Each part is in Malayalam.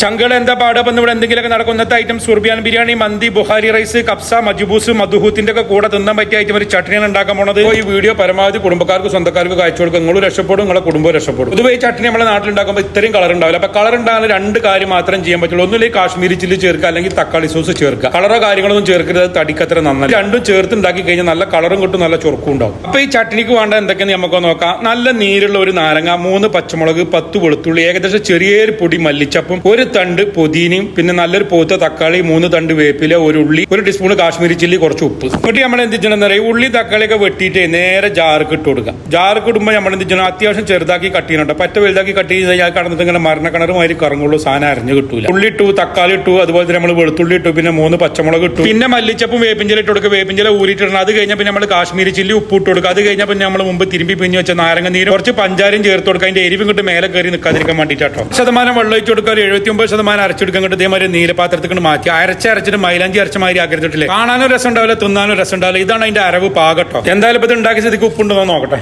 ചങ്കൾ എന്താ പാടുക ഇപ്പൊ ഇവിടെ എന്തെങ്കിലുമൊക്കെ നടക്കുന്നത്തെ ഐറ്റം സുർബിയാൻ ബിരിയാണി മന്തി ബുഹാരി റൈസ് കപ്സ മജുബൂസ് മധുഹൂത്തിന്റെ ഒക്കെ കൂടെ തിന്നാൻ പറ്റിയ ഐറ്റം ഒരു ചട്ടിനിയാണ് ഉണ്ടാക്കാൻ പോണത്. ഈ വീഡിയോ പരമാവധി കുടുംബക്കാർക്ക് സ്വന്തക്കാർക്ക് കാഴ്ച കൊടുക്കും നിങ്ങൾ രക്ഷപ്പെടും നിങ്ങളെ കുടുംബം രക്ഷപ്പെടും. പൊതുവേ നമ്മുടെ നാട്ടിൽ ഉണ്ടാക്കുമ്പോൾ ഇത്രയും കളർ ഉണ്ടാവില്ല. അപ്പൊ കളർ ഉണ്ടാകാൻ രണ്ട് കാര്യം മാത്രം ചെയ്യാൻ പറ്റുള്ളൂ. ഒന്നുമില്ലെങ്കിൽ കാശ്മീരി ചില്ലി ചേർക്കുക അല്ലെങ്കിൽ തക്കാളി സോസ് ചേർക്കുക. കളറോ കാര്യങ്ങളൊന്നും ചേർക്കരുത്. തടിക്കത്ര നന്നായി. രണ്ടും ചേർത്ത് ഉണ്ടാക്കി കഴിഞ്ഞാൽ നല്ല കളറും കിട്ടും നല്ല ചൊറുക്കും ഉണ്ടാവും. അപ്പൊ ഈ ചട്ടിനിക്ക് വേണ്ട എന്തൊക്കെയെന്ന് നമുക്ക് നോക്കാം. നല്ല നീരുള്ള ഒരു നാരങ്ങ മൂന്ന് പച്ചമുളക് പത്ത് വെളുത്തുള്ളി ഏകദേശം ചെറിയൊരു പൊടി മല്ലിച്ചപ്പും ഒരു തണ്ട് പുതിനയും പിന്നെ നല്ലൊരു പോത്ത തക്കാളി മൂന്ന് തണ്ട് വേപ്പില ഒരു ഉള്ളി ഒരു ടീസ്പൂൺ കാശ്മീരി ചില്ലി കുറച്ച് ഉപ്പ്. എന്നിട്ട് നമ്മൾ എന്ത് ചെയ്യണം അറിയാം? ഉള്ളി തക്കാളിയൊക്കെ വെട്ടിയിട്ട് നേരെ ജാർക്ക് ഇട്ട് കൊടുക്കുക. ജാർക്ക് ഇടുമ്പോൾ നമ്മൾ എന്ത് ചെയ്യണം? അത്യാവശ്യം ചെറുതാക്കി കട്ട് ചെയ്യണം പറ്റ വലുതാക്കി കട്ട് ചെയ്ത് കഴിഞ്ഞാൽ കടന്നിട്ട് ഇങ്ങനെ മരണക്കിണറുമാതിരി കറങ്ങുള്ളൂ സാധനം അരഞ്ഞു കിട്ടൂല. ഉള്ളി ഇട്ടു തക്കാളി ഇട്ടു അതുപോലെ തന്നെ നമ്മൾ വെളുത്തുള്ളി ഇട്ടു പിന്നെ മൂന്ന് പച്ചമുളക് ഇട്ടു. പിന്നെ മല്ലിച്ചപ്പും വേപ്പിഞ്ചില ഇട്ട് കൊടുക്കുക. വേപ്പിഞ്ചില ഊരിട്ടിടണം അത് കഴിഞ്ഞാൽ പിന്നെ നമ്മൾ കാശ്മീരി ചില്ലി ഉപ്പ് ഇട്ട് കൊടുക്കുക. അത് കഴിഞ്ഞാൽ പിന്നെ നമ്മൾ മുമ്പ് തിരുമ്പി പിഞ്ഞ് വെച്ച നാരങ്ങ നീര് കുറച്ച് പഞ്ചാരം ചേർത്ത് കൊടുക്കുക. അതിന്റെ എരിവും കിട്ടും മേലെ കയറി നിൽക്കാതിരിക്കാൻ വേണ്ടിയിട്ടോ ശതമാനം വെള്ളം ഒഴിച്ചു കൊടുക്കുക. ഒരു എഴുപത്തി ഒമ്പത് ശതമാനം അരച്ചെടുക്കാൻ കിട്ടും ഇതേമാതിരി നീലപാത്രത്തിൽ മാറ്റി. അരച്ച അരച്ചിട്ട് മൈലാഞ്ചി അരച്ച മാതിരി ആഗ്രഹിച്ചിട്ടില്ലേ കാണാനും രസം ഉണ്ടാവില്ല തിന്നാനും രസം ഉണ്ടാവില്ല ഇതാണ് അതിന്റെ അരവ് പാകട്ടോ. എന്തായാലും ഇപ്പൊ ഇത് ഉണ്ടാക്കിയ സ്ഥിതിക്ക് ഉപ്പുണ്ടോ നോക്കട്ടെ.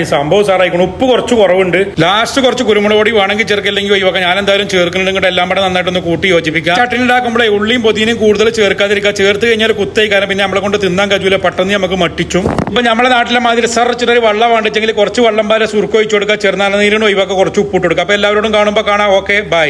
ഈ സംഭവം സാറായിക്കണം ഉപ്പ് കുറച്ച് കുറവുണ്ട്. ലാസ്റ്റ് കുറച്ച് കുരുമുളക് പൊടി വേണമെങ്കിൽ ചേർക്കില്ലെങ്കിൽ ഒഴിവാക്കാം. ഞാൻ എന്തായാലും ചേർക്കുന്നുണ്ടെങ്കിൽ എല്ലാം കൂടെ നന്നായിട്ടൊന്ന് കൂട്ടി യോജിപ്പിക്കാം. ചട്ടിനി ഉണ്ടാക്കുമ്പോഴേ ഉള്ളിയും പൊതിനും കൂടുതൽ ചേർക്കാതിരിക്കുക. ചേർത്ത് കഴിഞ്ഞാൽ കുത്തൈ കാരണം പിന്നെ നമ്മളെ കൊണ്ട് തിന്നാൻ കഴിയൂല. പെട്ടെന്ന് നമുക്ക് മട്ടിച്ചും. ഇപ്പൊ നമ്മുടെ നാട്ടിലെ മാതിരി സാർ ചെറിയ വെള്ളം വേണ്ടിച്ചെങ്കിൽ കുറച്ച് വെള്ളം പാല സുറുക്കൊഴിച്ചു കൊടുക്കുക. ചെറുനാല നീരിന് ഒഴിവാക്കുക. കുറച്ച് ഉപ്പ് ഇട്ട് കൊടുക്കുക. അപ്പൊ എല്ലാവരോടും കാണുമ്പോൾ കാണാം. Okay bye